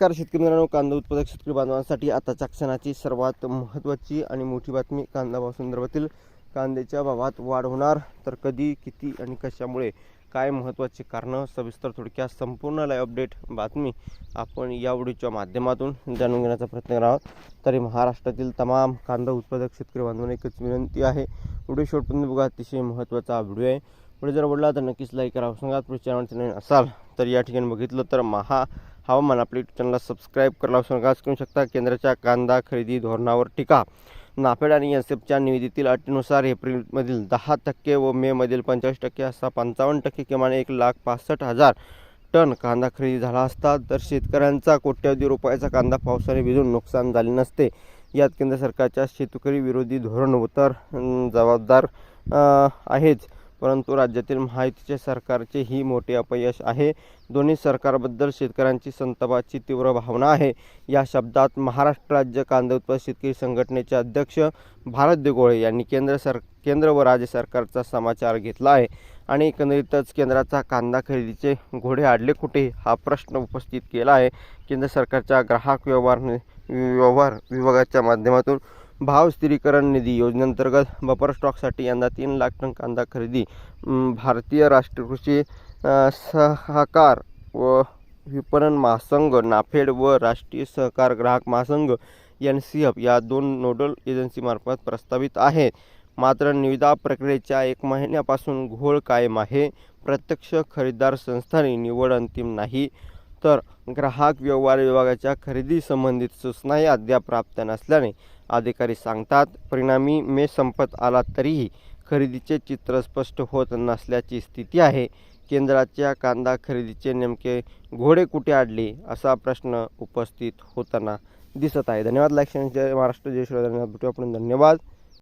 नमस्कार शेतकरी मित्रांनो कांदा उत्पादक शेतकरी बांधवांसाठी आताच्या क्षणाची सर्वात महत्त्वाची आणि मोठी बातमी कांदा भाव संदर्भातील कांद्याच्या भावात वाढ होणार. तर कधी किती आणि कशामुळे काय महत्त्वाची कारणं? सविस्तर थोडक्यात संपूर्ण लाईव्ह अपडेट बातमी आपण या व्हिडिओच्या माध्यमातून जाणून घेण्याचा प्रयत्न करावा तरी महाराष्ट्रातील तमाम कांदा उत्पादक शेतकरी बांधवांना एकच विनंती आहे. व्हिडिओ शेवटपर्यंत बघा अतिशय महत्त्वाचा व्हिडिओ आहे. पुढे जर आवडला तर नक्कीच लाईक करा. सांगा पुढे चॅनल नवीन असाल तर या ठिकाणी बघितलं तर महा हवामान आपल्या युट्यूब चॅनलला सबस्क्राईब करायला सांगाच करू शकता केंद्राच्या कांदा खरेदी धोरणावर टीका. नाफेड आणि एस एफच्या निविदेतील अटीनुसार एप्रिलमधील दहा टक्के व मेमधील पंचेचाळीस टक्के असा पंचावन्न टक्के किमान एक लाख पासष्ट हजार टन कांदा खरेदी झाला असता. तर शेतकऱ्यांचा कोट्यवधी रुपयाचा कांदा पावसाने भिजून नुकसान झाले नसते. यात केंद्र सरकारच्या शेतकरी विरोधी धोरण उतर जबाबदार आहेच परंतु राज्यातील महायुतीचे सरकारचे ही मोठे अपयश आहे. दोन्ही सरकारबद्दल शेतकऱ्यांची संतापाची तीव्र भावना आहे. या शब्दात महाराष्ट्र राज्य कांदा उत्पादक शेतकरी संघटनेचे अध्यक्ष भारत देगोळे यांनी केंद्र सर केंद्र व राज्य सरकारचा समाचार घेतला आहे. आणि एकंदरीतच केंद्राचा कांदा खरेदीचे घोडे आडले कुठे हा प्रश्न उपस्थित केला आहे. केंद्र सरकारच्या ग्राहक व्यवहार व्यवहार विभागाच्या माध्यमातून भाव स्थिरीकरण निधी योजनेअंतर्गत बफर स्टॉकसाठी यंदा तीन लाख टन कांदा खरेदी. भारतीय राष्ट्रीय कृषी सहकार व विपणन महासंघ नाफेड व राष्ट्रीय सहकार ग्राहक महासंघ एन सी एफ या दोन नोडल एजन्सीमार्फत प्रस्तावित आहेत. मात्र निविदा प्रक्रियेच्या एक महिन्यापासून घोळ कायम आहे. प्रत्यक्ष खरेदीदार संस्थांनी निवड अंतिम नाही. तर ग्राहक व्यवहार विभागाच्या खरेदी संबंधित सूचनाही अद्याप प्राप्त नसल्याने अधिकारी सांगतात परिणामी मे संपत आला तरीही खरेदीचे चित्र स्पष्ट होत नसल्याची स्थिती आहे. केंद्राच्या कांदा खरेदीचे नेमके घोडे कुठे आडले असा प्रश्न उपस्थित होताना दिसत आहे. धन्यवाद. Like share Maharashtra. जय धन्यवाद. भेटू आपण. धन्यवाद.